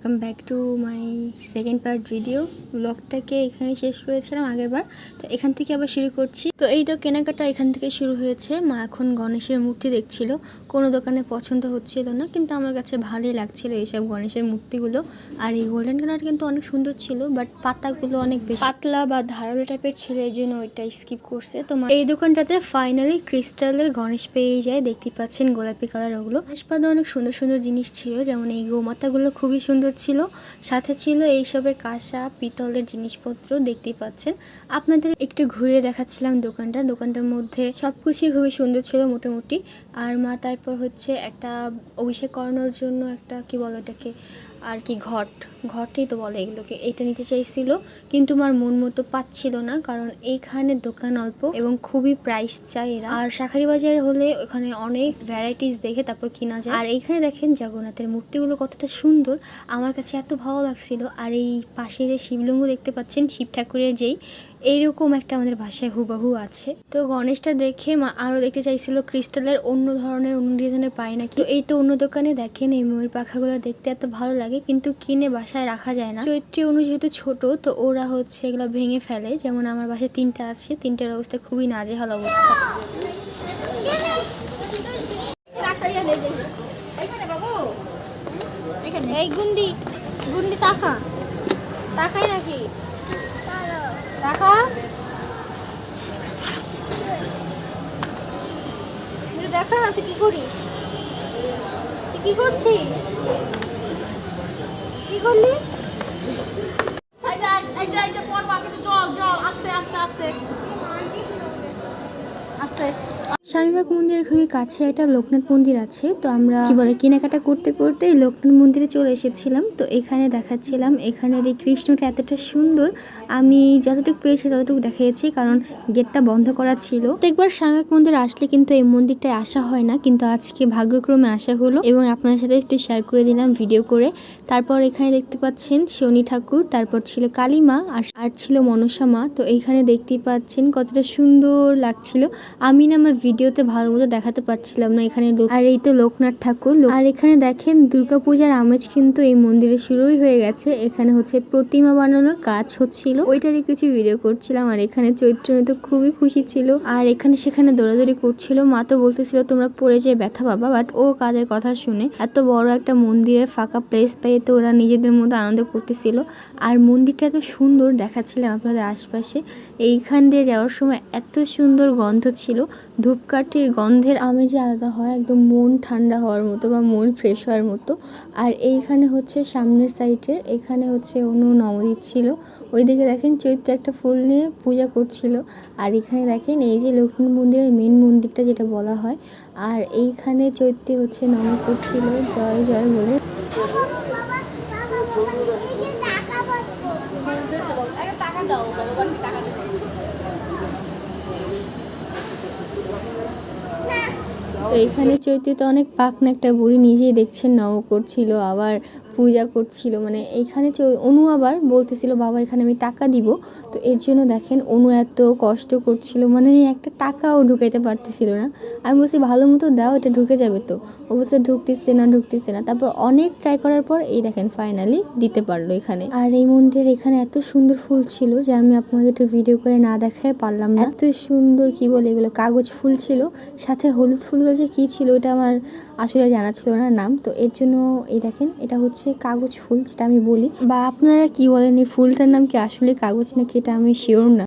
Welcome back to my second part video ব্লগটাকে এখানে শেষ করেছিলাম আগের বার তো এখান থেকে আবার শুরু করছি। তো এই তো কেনাকাটা এখান থেকে শুরু হয়েছে। মা এখন গণেশের মূর্তি দেখছিল। কোনো দোকানে পছন্দ হচ্ছিল না, কিন্তু আমার কাছে ভালোই লাগছিল এইসব গণেশের মূর্তিগুলো। আর এই গোল্ডেন কালার কিন্তু অনেক সুন্দর ছিল বাট পাতাগুলো অনেক বেশি। পাতলা বা ধারালো টাইপের ছিল, এই জন্য ওইটা স্কিপ করছে। তো এই দোকানটাতে ফাইনালি ক্রিস্টালের গণেশ পেয়ে যায়। দেখতে পাচ্ছেন গোলাপি কালার ওগুলো। গণেশপাদে অনেক সুন্দর সুন্দর জিনিস ছিল, যেমন এই গোমাতাগুলো খুবই সুন্দর ছিল, সাথে ছিল এইসবের কাঁসা, পিতলের জিনিসপত্র, দেখতেই পাচ্ছেন। আপনাদের একটু ঘুরে দেখাচ্ছিলাম দোকানটা। দোকানটার মধ্যে সবকিছুই খুবই সুন্দর ছিল মোটামুটি। আর মা, তারপর হচ্ছে একটা অভিষেক করানোর জন্য একটা, কি বলো এটাকে আর কি ঘট, ঘটই তো বলে এগুলোকে। এটা নিতে চাইছিল, কিন্তু আমার মন মতো পাচ্ছিল না, কারণ এইখানে দোকান অল্প এবং খুবই প্রাইস চাই এরা। আর শাখারি বাজার হলে ওখানে অনেক ভ্যারাইটিস দেখে তারপর কিনা যায়। আর এইখানে দেখেন জগন্নাথের মূর্তিগুলো কতটা সুন্দর। আমার কাছে এত ভালো লাগছিল। আর এই পাশে যে শিবলিঙ্গ দেখতে পাচ্ছেন, শিব ঠাকুরের যেই এইরকম একটা আমাদের ভাষায় হুবাহু আছে। তো গণেশটা দেখে মা আরও দেখতে চাইছিল ক্রিস্টালের অন্য ধরনের অন্য ডিজাইনের পায় নাকি এই তো অন্য দোকানে দেখেন এই ময়ূর পাখাগুলো দেখতে এত ভালো লাগে, কিন্তু কিনে বাসায় রাখা যায় না। চৈত্রী অনু যেহেতু ছোট, তো ওরা হচ্ছে এগুলো ভেঙে ফেলে। যেমন আমার বাসায় তিনটা আছে, তিনটার অবস্থা খুবই নাজেহাল অবস্থা। এই গুন্ডি গুন্ডি টাকা টাকাই নাকি? একটু দেখা না তুই কি করিস? তুই কি করছিস? কি করলি? স্বামীবাগ মন্দিরের খুবই কাছে একটা লোকনাথ মন্দির আছে, তো আমরা কি বলে, কেনাকাটা করতে করতে লোকনাথ মন্দিরে চলে এসেছিলাম। তো এখানে দেখাচ্ছিলাম, এখানের এই কৃষ্ণটা এতটা সুন্দর, আমি যতটুকু পেয়েছি ততটুকু দেখিয়েছি, কারণ গেটটা বন্ধ করা ছিল। একবার স্বামীবাগ মন্দির আসলে কিন্তু এই মন্দিরটায় আসা হয় না, কিন্তু আজকে ভাগ্যক্রমে আসা হলো এবং আপনাদের সাথে একটু শেয়ার করে দিলাম ভিডিও করে। তারপর এখানে দেখতে পাচ্ছেন শনি ঠাকুর, তারপর ছিল কালী মা আর আর ছিল মনসা মা। তো এইখানে দেখতে পাচ্ছেন কতটা সুন্দর লাগছিল। আমি না আমার ভিডিওতে ভালো মতো দেখাতে পারছিলাম না এখানে আর এই তো লোকনাথ ঠাকুর। আর এখানে দেখেন দুর্গাপূজার আমেজ কিন্তু এই মন্দিরে শুরুই হয়ে গেছে। এখানে হচ্ছে প্রতিমা বানানোর কাজ হচ্ছিল। ওইটারই কিছু ভিডিও করছিলাম আর এখানে চৈত্র তো খুবই খুশি ছিল। আর এখানে সেখানে দৌড়াদৌড়ি করছিল। মা তো বলতেছিল, তোমরা পড়ে যেয়ে ব্যথা পাবা। বাট ও কাদের কথা শুনে এত বড় একটা মন্দিরের ফাঁকা প্লেস পেয়ে তো ওরা নিজেদের মতো আনন্দ করতেছিল। আর মন্দিরটা এত সুন্দর দেখাচ্ছিলাম আপনাদের আশপাশে। এইখান দিয়ে যাওয়ার সময় এত সুন্দর গন্ধ ছিল। ধূপকাঠির গন্ধের আমেজে আলাদা হয়, একদম মন ঠান্ডা হওয়ার মতো বা মন ফ্রেশ হওয়ার মতো। আর এইখানে হচ্ছে সামনের সাইডে এখানে হচ্ছে অনু নবদীপ ছিল। ওইদিকে দেখেন চৈত্র একটা ফুল নিয়ে পূজা করছিল। আর এখানে দেখেন এই যে লক্ষ্মী মন্দিরের মেন মন্দিরটা যেটা বলা হয়। আর এইখানে চৈত্রী হচ্ছে নম করছিল জয় জয় বলে। তো এখানে চৈতিতে অনেক পাখনা একটা বুড়ি নিজেই দেখছেন নাও করছিল। আবার পূজা করছিল। মানে এইখানে অনু আবার বলতেছিল, বাবা, এখানে আমি টাকা দিব। তো এর জন্য দেখেন অনু এত কষ্ট করছিল মানে একটা টাকাও ঢুকাইতে পারতেছিল না। আমি বলছি, ভালো মতো দাও, এটা ঢুকে যাবে তো। বলছে, ঢুকতেছে না ঢুকতেছে না। তারপর অনেক ট্রাই করার পর এই দেখেন ফাইনালি দিতে পারল এখানে। আর এই মন্দির এখানে এত সুন্দর ফুল ছিল যে আমি আপনাদের একটু ভিডিও করে না দেখায় পারলাম না। এত সুন্দর, কি বলে এগুলো, কাগজ ফুল ছিল, সাথে হলুদ ফুলগুলো যে কী ছিল এটা আমার আসলে জানা ছিল না নাম। তো এর জন্য এই দেখেন, এটা হচ্ছে কাগজ ফুল যেটা আমি বলি। বা আপনারা কি বলেন, এই ফুলটার নাম কি আসলে কাগজ, নাকি এটা আমি শিওর না?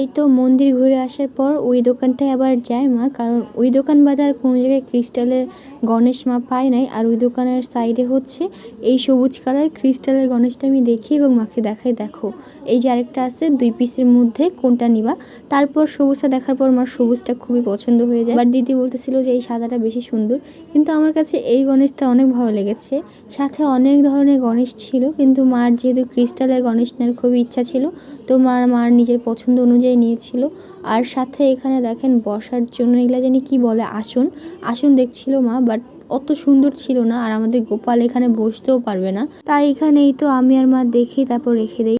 এই তো মন্দির ঘুরে আসার পর ওই দোকানটায় আবার যায় মা, কারণ ওই দোকান বাজার কোনো জায়গায় ক্রিস্টালের গণেশ মা পায় নাই। আর ওই দোকানের সাইডে হচ্ছে এই সবুজ কালার ক্রিস্টালের গণেশটা আমি দেখি এবং মাকে দেখাই, দেখো। এই যে আরেকটা আছে, দুই পিসের মধ্যে কোনটা নিবা? তারপর সবুজটা দেখার পর আমার সবুজটা খুবই পছন্দ হয়ে যায়। বাট দিদি বলতেছিল যে এই সাদাটা বেশি সুন্দর, কিন্তু আমার কাছে এই গণেশটা অনেক ভালো লেগেছে। সাথে অনেক ধরনের গণেশ ছিল, কিন্তু মার যেহেতু ক্রিস্টালের গণেশ নেওয়ার খুবই ইচ্ছা ছিল, তো মা, মার নিজের পছন্দ অনুযায়ী নিয়েছিল। আর সাথে এখানে দেখেন বসার জন্য এগুলা জানি কি বলে, আসন। আসন দেখছিল মা বাট অত সুন্দর ছিল না। আর আমাদের গোপাল এখানে বসতেও পারবে না। তাই এখানেই তো আমি আর মা দেখি, তারপর রেখে দেই।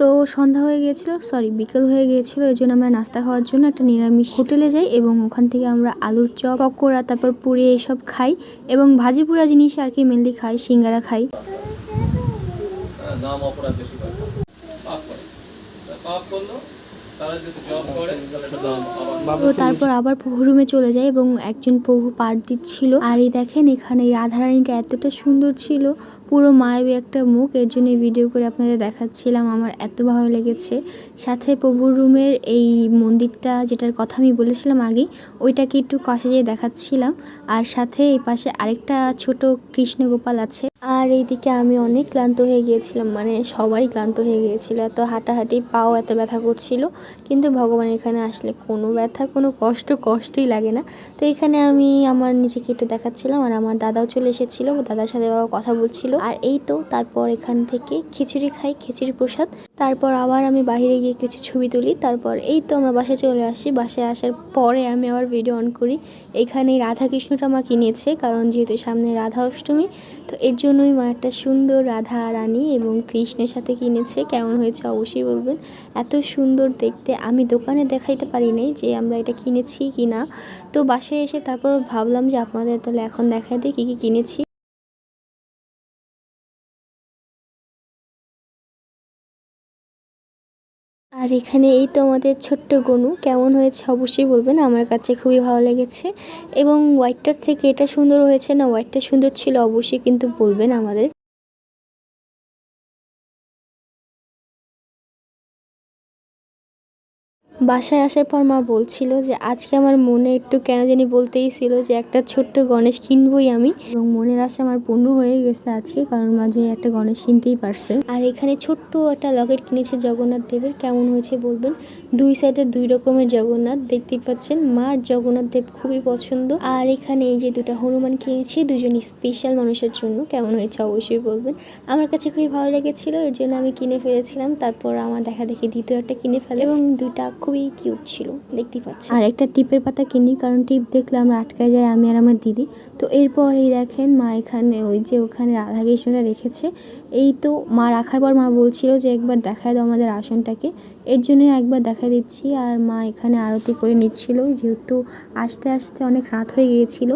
তো সন্ধ্যা হয়ে গিয়েছিল সরি বিকেল হয়ে গিয়েছিল এই জন্য আমরা নাস্তা খাওয়ার জন্য একটা নিরামিষ হোটেলে যাই এবং ওখান থেকে আমরা আলুর চপ পকোড়া তারপর পুরি এইসব খাই এবং ভাজি পুরা জিনিস আর কি মেনলি খাই সিঙ্গারা খাই। নাম অপরাধ বেশি করে। পাপ করে। তা তারপর আবার প্রভু রুমে চলে যায় এবং একজন প্রভু পাঠ দিচ্ছিল। আর এই দেখেন এখানে এই রাধারানীটা এতটা সুন্দর ছিল। পুরো মায়াবী একটা মুখ, এর জন্য ভিডিও করে আপনাদের দেখাচ্ছিলাম। আমার এত ভালো লেগেছে। সাথে প্রভুর রুমের এই মন্দিরটা, যেটার কথা আমি বলেছিলাম আগে, ওইটাকে একটু কাছে যেয়ে দেখাচ্ছিলাম। আর সাথে এই পাশে আরেকটা ছোট কৃষ্ণ গোপাল আছে। আর এইদিকে আমি অনেক ক্লান্ত হয়ে গিয়েছিলাম মানে সবাই ক্লান্ত হয়ে গিয়েছিল। এত হাঁটাহাঁটি, পাও এত ব্যথা করছিল। কিন্তু ভগবান এখানে আসলে কোনো ব্যথা, কোনো কষ্ট, কষ্টই লাগে না। তো এখানে আমি আমার নিজেকে একটু দেখাচ্ছিলাম। আর আমার দাদাও চলে এসেছিল, দাদার সাথে বাবা কথা বলছিল। আর এই তো তারপর এখান থেকে খিচুড়ি খাই, খিচুড়ি প্রসাদ। তারপর আবার আমি বাইরে গিয়ে কিছু ছবি তুলি। তারপর এই তো আমরা বাসায় চলে আসি। বাসায় আসার পরে আমি আবার ভিডিও অন করি। এখানে রাধা কৃষ্ণটা মা কিনেছে কারণ যেহেতু সামনে রাধা অষ্টমী, তো এর জন্যই মা একটা সুন্দর রাধা রানী এবং কৃষ্ণের সাথে কিনেছে। কেমন হয়েছে অবশ্যই বলবেন। এত সুন্দর দেখতে। আমি দোকানে দেখাইতে পারি নাই যে আমরা এটা কিনেছি কি না তো বাসায় এসে তারপর ভাবলাম যে আপনাদের তাহলে এখন দেখাই দিই কী কী কিনেছি। আর এখানে এই তো আমাদের ছোট্ট গনু। কেমন হয়েছে অবশ্যই বলবেন, আমার কাছে খুবই ভালো লেগেছে। এবং হোয়াইটটার থেকে এটা সুন্দর হয়েছে না হোয়াইটটা সুন্দর ছিল অবশ্যই কিন্তু বলবেন আমাদের। বাসায় আসার পর মা বলছিল যে, আজকে আমার মনে একটু কেন জানি বলতেই ছিল যে, একটা ছোট্ট গণেশ কিনবই আমি। এবং মনের আশা আমার পূর্ণ হয়ে গেছে আজকে, কারণ মাঝে একটা গণেশ কিনতেই পারছে। আর এখানে ছোট্ট একটা লকেট কিনেছে জগন্নাথ দেবের। কেমন হয়েছে বলবেন? দুই সাইডে দুই রকমের জগন্নাথ দেখতেই পাচ্ছেন। মার জগন্নাথ দেব খুবই পছন্দ। আর এখানে এই যে দুটো হনুমান কিনেছি, দুজন স্পেশাল মানুষের জন্য, কেমন হয়েছে অবশ্যই বলবেন। আমার কাছে খুবই ভালো লেগেছিল, এর জন্য আমি কিনে ফেলেছিলাম। তারপর আমার দেখা দেখি দ্বিতীয় একটা কিনে ফেলে। এবং দুইটা খুবই কিউট ছিল, দেখতেই পাচ্ছি আর একটা টিপের পাতা কিনি, কারণ টিপ দেখলে আমরা আটকায় যাই, আমি আর আমার দিদি। তো এরপর এই দেখেন, মা এখানে, ওই যে ওখানে রাধা কৃষ্ণটা রেখেছে। এই তো মা রাখার পর মা বলছিল যে, একবার দেখায় দাও আমাদের আসনটাকে। এর জন্যই একবার দেখা দিচ্ছি, আর মা এখানে আরতি করে নিচ্ছিল। যেহেতু আস্তে আস্তে অনেক রাত হয়ে গিয়েছিল,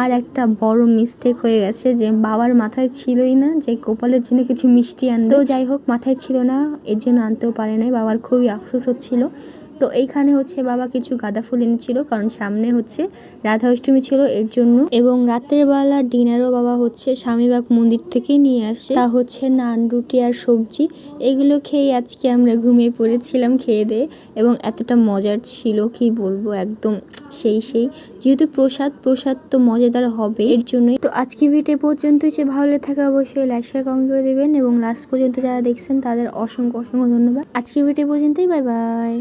আর একটা বড় মিস্টেক হয়ে গেছে যে, বাবার মাথায় ছিলই না যে, গোপালের জন্য কিছু মিষ্টি আনবে। তো যাই হোক, মাথায় ছিল না, এর জন্য আনতেও পারে নাই, বাবার খুবই আফসোস হচ্ছিল। তো এইখানে হচ্ছে বাবা কিছু গাঁদা ফুল এনেছিল, কারণ সামনে হচ্ছে রাধা অষ্টমী ছিল এর জন্য। এবং রাতের বেলা ডিনারও বাবা হচ্ছে স্বামীবাগ মন্দির থেকেই নিয়ে আসে। তা হচ্ছে নান, রুটি আর সবজি, এগুলো খেয়ে আজকে আমরা ঘুমিয়ে পড়েছিলাম খেয়ে দিয়ে। এবং এতটা মজার ছিল, কি বলব, একদম সেই সেই। যেহেতু প্রসাদ প্রসাদ তো মজাদার হবে এর জন্যই। তো আজকে ভিডিও পর্যন্ত, যে ভালো থাকে অবশ্যই লাইক শেয়ার কমেন্ট করে দেবেন। এবং লাস্ট পর্যন্ত যারা দেখছেন, তাদের অসংখ্য অসংখ্য ধন্যবাদ। আজকে ভিডিও পর্যন্তই বাই বাই